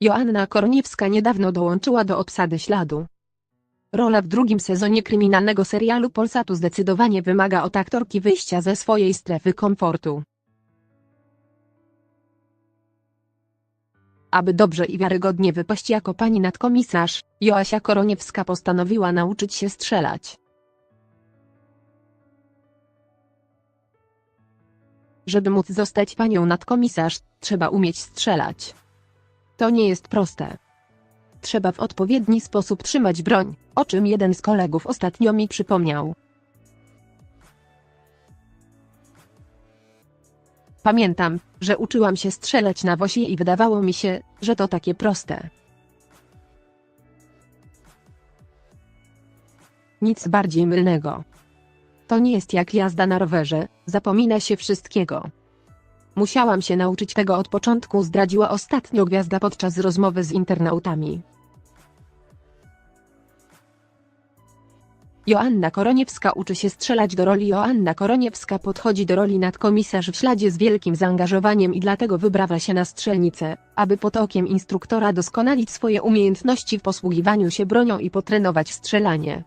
Joanna Koroniewska niedawno dołączyła do obsady śladu. Rola w drugim sezonie kryminalnego serialu Polsatu zdecydowanie wymaga od aktorki wyjścia ze swojej strefy komfortu. Aby dobrze i wiarygodnie wypaść jako pani nadkomisarz, Joasia Koroniewska postanowiła nauczyć się strzelać. Żeby móc zostać panią nadkomisarz, trzeba umieć strzelać. To nie jest proste. Trzeba w odpowiedni sposób trzymać broń, o czym jeden z kolegów ostatnio mi przypomniał. Pamiętam, że uczyłam się strzelać na wosie i wydawało mi się, że to takie proste. Nic bardziej mylnego. To nie jest jak jazda na rowerze, zapomina się wszystkiego. Musiałam się nauczyć tego od początku, zdradziła ostatnio gwiazda podczas rozmowy z internautami. Joanna Koroniewska uczy się strzelać do roli Joanna Koroniewska podchodzi do roli nadkomisarz w śladzie z wielkim zaangażowaniem i dlatego wybrała się na strzelnicę, aby pod okiem instruktora doskonalić swoje umiejętności w posługiwaniu się bronią i potrenować strzelanie.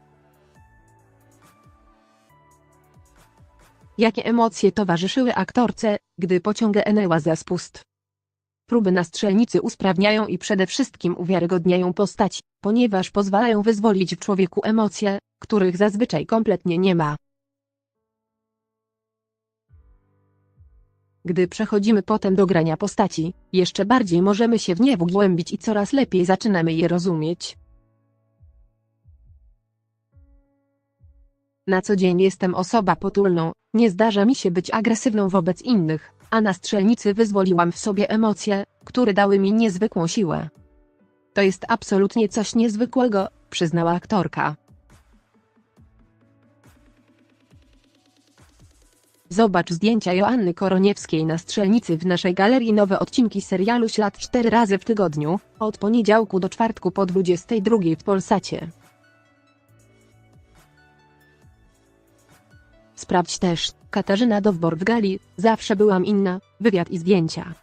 Jakie emocje towarzyszyły aktorce, gdy pociągnęła za spust? Próby na strzelnicy usprawniają i przede wszystkim uwiarygodniają postać, ponieważ pozwalają wyzwolić w człowieku emocje, których zazwyczaj kompletnie nie ma. Gdy przechodzimy potem do grania postaci, jeszcze bardziej możemy się w nie wgłębić i coraz lepiej zaczynamy je rozumieć. Na co dzień jestem osobą potulną, nie zdarza mi się być agresywną wobec innych, a na strzelnicy wyzwoliłam w sobie emocje, które dały mi niezwykłą siłę. To jest absolutnie coś niezwykłego, przyznała aktorka. Zobacz zdjęcia Joanny Koroniewskiej na strzelnicy w naszej galerii nowe odcinki serialu Ślad 4 razy w tygodniu, od poniedziałku do czwartku po 22 w Polsacie. Sprawdź też, Katarzyna Dowbor w gali, zawsze byłam inna, wywiad i zdjęcia.